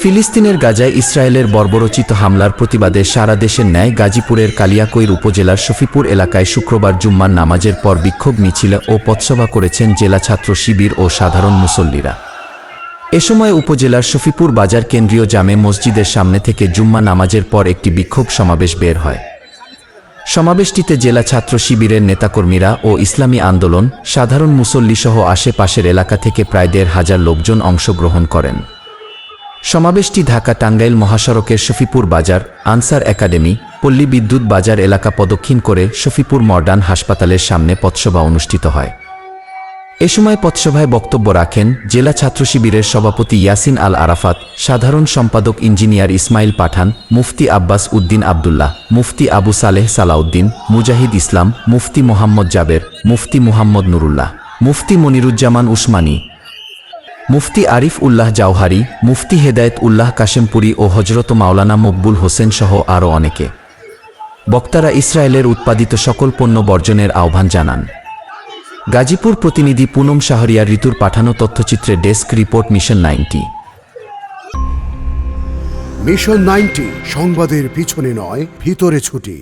ফিলিস্তিনের গাজায় ইসরায়েলের বর্বরচিত হামলার প্রতিবাদে সারা দেশের ন্যায় গাজীপুরের কালিয়াকৈর উপজেলার শফিপুর এলাকায় শুক্রবার জুম্মার নামাজের পর বিক্ষোভ মিছিল ও পথসভা করেছেন জেলা ছাত্র শিবির ও সাধারণ মুসল্লিরা। এ সময় উপজেলার শফিপুর বাজার কেন্দ্রীয় জামে মসজিদের সামনে থেকে জুম্মা নামাজের পর একটি বিক্ষোভ সমাবেশ বের হয়। সমাবেশটিতে জেলা ছাত্র শিবিরের নেতাকর্মীরা ও ইসলামী আন্দোলন, সাধারণ মুসল্লিসহ আশেপাশের এলাকা থেকে প্রায় দেড় হাজার লোকজন অংশগ্রহণ করেন। সমাবেশটি ঢাকা টাঙ্গাইল মহাসড়কের শফিপুর বাজার, আনসার একাডেমি, পল্লী বিদ্যুৎ বাজার এলাকা প্রদক্ষিণ করে শফিপুর মডার্ন হাসপাতালের সামনে পথসভা অনুষ্ঠিত হয়। এ সময় পথসভায় বক্তব্য রাখেন জেলা ছাত্র শিবিরের সভাপতি ইয়াসিন আল আরাফাত, সাধারণ সম্পাদক ইঞ্জিনিয়ার ইসমাইল পাঠান, মুফতি আব্বাস উদ্দিন আবদুল্লাহ, মুফতি আবু সালেহ সালাউদ্দিন, মুজাহিদ ইসলাম, মুফতি মোহাম্মদ জাবের, মুফতি মুহাম্মদ নুরুল্লাহ, মুফতি মনিরুজ্জামান উসমানী, মুফতি আরিফ উল্লাহ জাওহারি, মুফতি হেদায়েত উল্লাহ কাশেমপুরি ও হজরত মাওলানা মকবুল হোসেন সহ আরও অনেকে। বক্তারা ইসরায়েলের উৎপাদিত সকল পণ্য বর্জনের আহ্বান জানান। গাজীপুর প্রতিনিধি পুনম শাহরিয়া ঋতুর পাঠানো তথ্যচিত্রে desk report mission ninety. Mission ninety সংবাদের পিছনে নয়, ভিতরে ছুটি।